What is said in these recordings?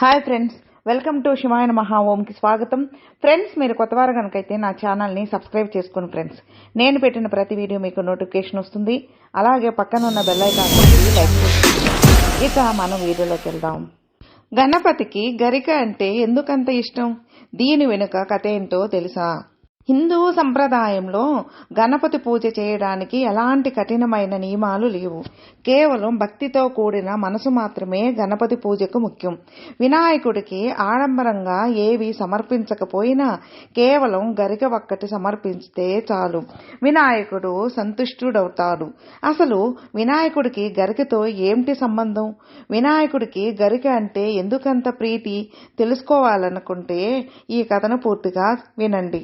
Hi friends welcome to Shivayana Maha ఓంకి స్వాగతం. Friends మీరు కొత్తవారు కనుకైతే నా ఛానల్ని సబ్స్క్రైబ్ చేసుకోండి ఫ్రెండ్స్. నేను పెట్టిన ప్రతి వీడియో మీకు నోటిఫికేషన్ వస్తుంది. అలాగే పక్కన ఉన్న బెల్లైకాన్ ఇక మనం వీడియోలోకి వెళ్దాం. గణపతికి గరిక అంటే ఎందుకంత ఇష్టం? దీని వెనుక కథ ఏంటో తెలుసా? హిందూ సంప్రదాయంలో గణపతి పూజ చేయడానికి ఎలాంటి కఠినమైన నియమాలు లేవు. కేవలం భక్తితో కూడిన మనసు మాత్రమే గణపతి పూజకు ముఖ్యం. వినాయకుడికి ఆడంబరంగా ఏవి సమర్పించకపోయినా కేవలం గరిక ఒక్కటి సమర్పిస్తే చాలు. వినాయకుడు సంతుష్టుడవుతాడు. అసలు వినాయకుడికి గరికతో ఏమిటి సంబంధం? వినాయకుడికి గరిక అంటే ఎందుకంత ప్రీతి? తెలుసుకోవాలనుకుంటే ఈ కథను పూర్తిగా వినండి.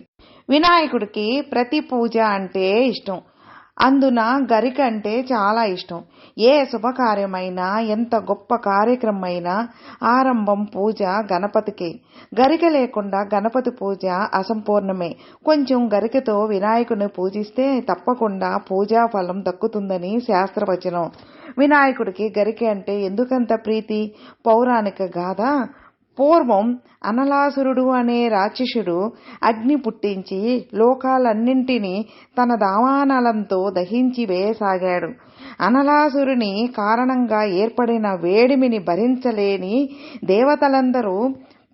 వినాయకుడికి ప్రతి పూజ అంటే ఇష్టం. అందున గరిక అంటే చాలా ఇష్టం. ఏ శుభకార్యమైనా ఎంత గొప్ప కార్యక్రమమైనా ఆరంభం పూజ గణపతికే. గరిక లేకుండా గణపతి పూజ అసంపూర్ణమే. కొంచెం గరికతో వినాయకుని పూజిస్తే తప్పకుండా పూజా ఫలం దక్కుతుందని శాస్త్రవచనం. వినాయకుడికి గరిక అంటే ఎందుకంత ప్రీతి? పౌరాణిక గాథ? పూర్వం అనలాసురుడు అనే రాక్షసుడు అగ్ని పుట్టించి లోకాలన్నింటినీ తన దావానలంతో దహించి వేయసాగాడు. అనలాసురుని కారణంగా ఏర్పడిన వేడిమిని భరించలేని దేవతలందరూ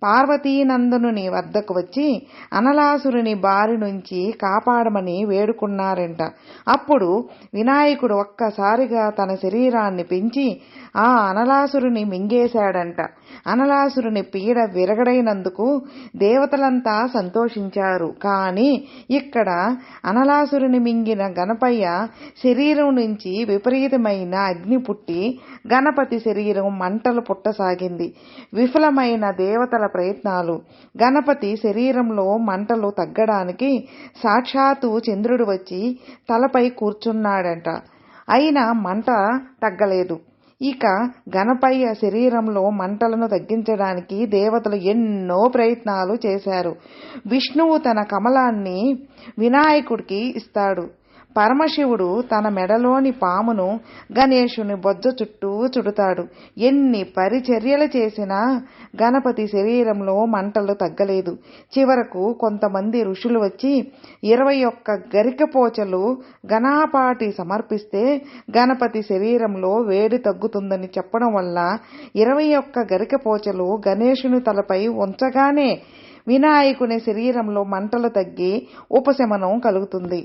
పార్వతీనందనుని వద్దకు వచ్చి అనలాసురుని బారి నుంచి కాపాడమని వేడుకున్నారంట. అప్పుడు వినాయకుడు ఒక్కసారిగా తన శరీరాన్ని పెంచి ఆ అనలాసురుని మింగేశాడంట. అనలాసురుని పీడ విరగడైనందుకు దేవతలంతా సంతోషించారు. కానీ ఇక్కడ అనలాసురుని మింగిన గణపయ్య శరీరం నుంచి విపరీతమైన అగ్ని పుట్టి గణపతి శరీరం మంటలు పుట్టసాగింది. విఫలమైన దేవతల ప్రయత్నాలు. గణపతి శరీరంలో మంటలు తగ్గడానికి సాక్షాత్తు చంద్రుడు వచ్చి తలపై కూర్చున్నాడంట. అయినా మంట తగ్గలేదు. ఇక గణపయ్య శరీరంలో మంటలను తగ్గించడానికి దేవతలు ఎన్నో ప్రయత్నాలు చేశారు. విష్ణువు తన కమలాన్ని వినాయకుడికి ఇస్తాడు. పరమశివుడు తన మెడలోని పామును గణేశుని బొజ్జ చుట్టూ చుడుతాడు. ఎన్ని పరిచర్యలు చేసినా గణపతి శరీరంలో మంటలు తగ్గలేదు. చివరకు కొంతమంది ఋషులు వచ్చి ఇరవై ఒక్క గరికపోచలు గణాపాటి సమర్పిస్తే గణపతి శరీరంలో వేడి తగ్గుతుందని చెప్పడం వల్ల ఇరవై ఒక్క గరికపోచలు గణేశుని తలపై ఉంచగానే వినాయకుని శరీరంలో మంటలు తగ్గి ఉపశమనం కలుగుతుంది.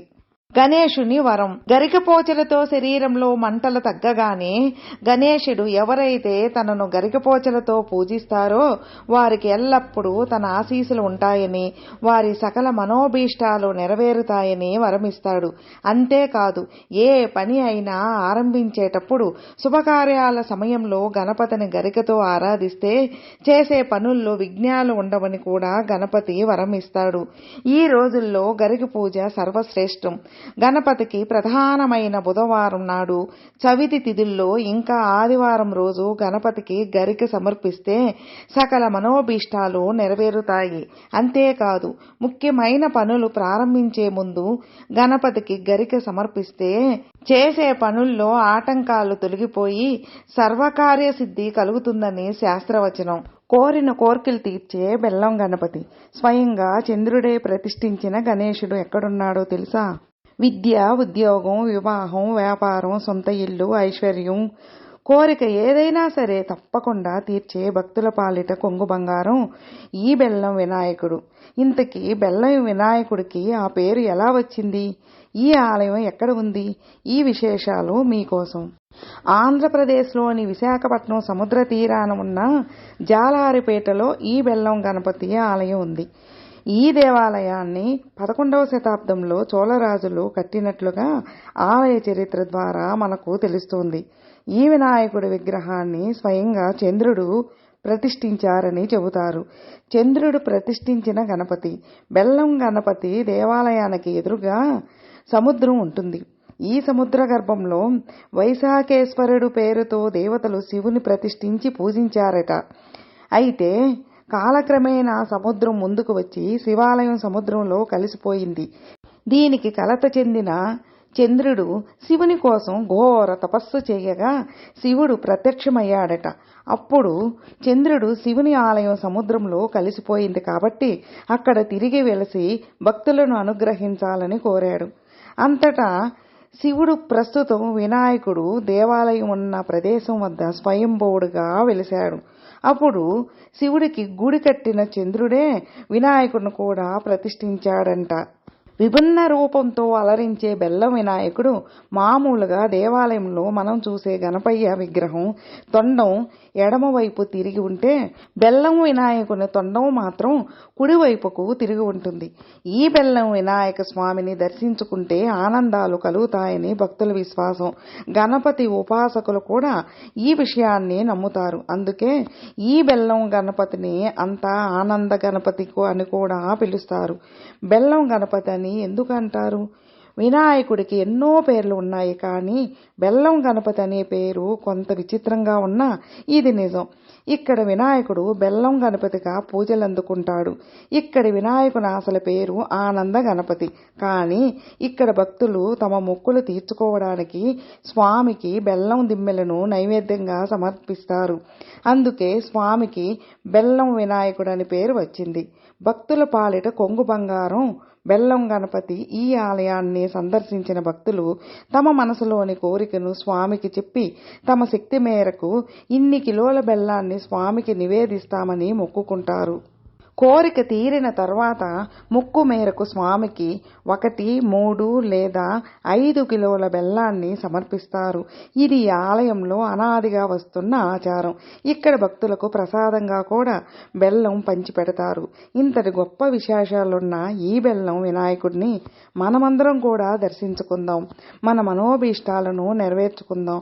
గణేశుని వరం. గరికపోచలతో శరీరంలో మంటలు తగ్గగానే గణేశుడు ఎవరైతే తనను గరికపోచలతో పూజిస్తారో వారికి ఎల్లప్పుడూ తన ఆశీసులు ఉంటాయని వారి సకల మనోభీష్టాలు నెరవేరుతాయని వరమిస్తాడు. అంతేకాదు ఏ పని అయినా ఆరంభించేటప్పుడు శుభకార్యాల సమయంలో గణపతిని గరికతో ఆరాధిస్తే చేసే పనుల్లో విఘ్నాలు ఉండవని కూడా గణపతి వరమిస్తాడు. ఈ రోజుల్లో గరిక పూజ సర్వశ్రేష్టం. గణపతికి ప్రధానమైన బుధవారం నాడు చవితి తిథుల్లో ఇంకా ఆదివారం రోజు గణపతికి గరిక సమర్పిస్తే సకల మనోభీష్టాలు నెరవేరుతాయి. అంతేకాదు ముఖ్యమైన పనులు ప్రారంభించే ముందు గణపతికి గరిక సమర్పిస్తే చేసే పనుల్లో ఆటంకాలు తొలగిపోయి సర్వకార్య సిద్ధి కలుగుతుందని శాస్త్రవచనం. కోరిన కోర్కెలు తీర్చే బెల్లం గణపతి. స్వయంగా చంద్రుడే ప్రతిష్ఠించిన గణేశుడు ఎక్కడున్నాడో తెలుసా? విద్య ఉద్యోగం వివాహం వ్యాపారం సొంత ఇల్లు ఐశ్వర్యం కోరిక ఏదైనా సరే తప్పకుండా తీర్చే భక్తుల పాలిట కొంగు బంగారం ఈ బెల్లం వినాయకుడు. ఇంతకీ బెల్లం వినాయకుడికి ఆ పేరు ఎలా వచ్చింది? ఈ ఆలయం ఎక్కడ ఉంది? ఈ విశేషాలు మీకోసం. ఆంధ్రప్రదేశ్లోని విశాఖపట్నం సముద్ర తీరాన ఉన్న జాలారిపేటలో ఈ బెల్లం గణపతి ఆలయం ఉంది. ఈ దేవాలయాన్ని పదకొండవ శతాబ్దంలో చోళరాజులు కట్టినట్లుగా ఆలయ చరిత్ర ద్వారా మనకు తెలుస్తోంది. ఈ వినాయకుడి విగ్రహాన్ని స్వయంగా చంద్రుడు ప్రతిష్ఠించారని చెబుతారు. చంద్రుడు ప్రతిష్ఠించిన గణపతి బెల్లం గణపతి దేవాలయానికి ఎదురుగా సముద్రం ఉంటుంది. ఈ సముద్ర గర్భంలో వైశాఖేశ్వరుడు పేరుతో దేవతలు శివుని ప్రతిష్ఠించి పూజించారట. అయితే కాలక్రమేణా సముద్రం ముందుకు వచ్చి శివాలయం సముద్రంలో కలిసిపోయింది. దీనికి కలత చెందిన చంద్రుడు శివుని కోసం ఘోర తపస్సు చేయగా శివుడు ప్రత్యక్షమయ్యాడట. అప్పుడు చంద్రుడు శివుని ఆలయం సముద్రంలో కలిసిపోయింది కాబట్టి అక్కడ తిరిగి వెలసి భక్తులను అనుగ్రహించాలని కోరాడు. అంతటా శివుడు ప్రస్తుతం వినాయకుడు దేవాలయం ఉన్న ప్రదేశం వద్ద స్వయంభవుడుగా వెలిశాడు. అప్పుడు శివుడికి గుడి కట్టిన చంద్రుడే వినాయకుడిని కూడా ప్రతిష్ఠించాడంట. విభిన్న రూపంతో అలరించే బెల్లం వినాయకుడు మామూలుగా దేవాలయంలో మనం చూసే గణపయ్య విగ్రహం. తొండం ఎడమవైపు తిరిగి ఉంటే బెల్లం వినాయకుని తొండం మాత్రం కుడివైపుకు తిరిగి ఉంటుంది. ఈ బెల్లం వినాయక స్వామిని దర్శించుకుంటే ఆనందాలు కలుగుతాయని భక్తుల విశ్వాసం. గణపతి ఉపాసకులు కూడా ఈ విషయాన్ని నమ్ముతారు. అందుకే ఈ బెల్లం గణపతిని అంతా ఆనంద గణపతికు అని కూడా పిలుస్తారు. బెల్లం గణపతి అని ఎందుకు అంటారు వినాయకుడికి ఎన్నో పేర్లు ఉన్నాయి కానీ బెల్లం గణపతి అనే పేరు కొంత విచిత్రంగా ఉన్నా ఇది నిజం. ఇక్కడ వినాయకుడు బెల్లం గణపతిగా పూజలు అందుకుంటాడు. ఇక్కడి వినాయకుని అసలు పేరు ఆనంద గణపతి. కానీ ఇక్కడ భక్తులు తమ మొక్కులు తీర్చుకోవడానికి స్వామికి బెల్లం దిమ్మెలను నైవేద్యంగా సమర్పిస్తారు. అందుకే స్వామికి బెల్లం వినాయకుడు అని పేరు వచ్చింది. భక్తుల పాలిట కొంగు బంగారం బెల్లం గణపతి ఈ ఆలయాన్ని సందర్శించిన భక్తులు తమ మనసులోని కోరికను స్వామికి చెప్పి తమ శక్తి మేరకు ఇన్ని కిలోల బెల్లాన్ని స్వామికి నివేదిస్తామని మొక్కుకుంటారు. కోరిక తీరిన తర్వాత ముక్కు మేరకు స్వామికి ఒకటి మూడు లేదా ఐదు కిలోల బెల్లాన్ని సమర్పిస్తారు. ఇది ఆలయంలో అనాదిగా వస్తున్న ఆచారం. ఇక్కడ భక్తులకు ప్రసాదంగా కూడా బెల్లం పంచిపెడతారు. ఇంతటి గొప్ప విశేషాలున్న ఈ బెల్లం వినాయకుడిని మనమందరం కూడా దర్శించుకుందాం. మన మనోభీష్టాలను నెరవేర్చుకుందాం.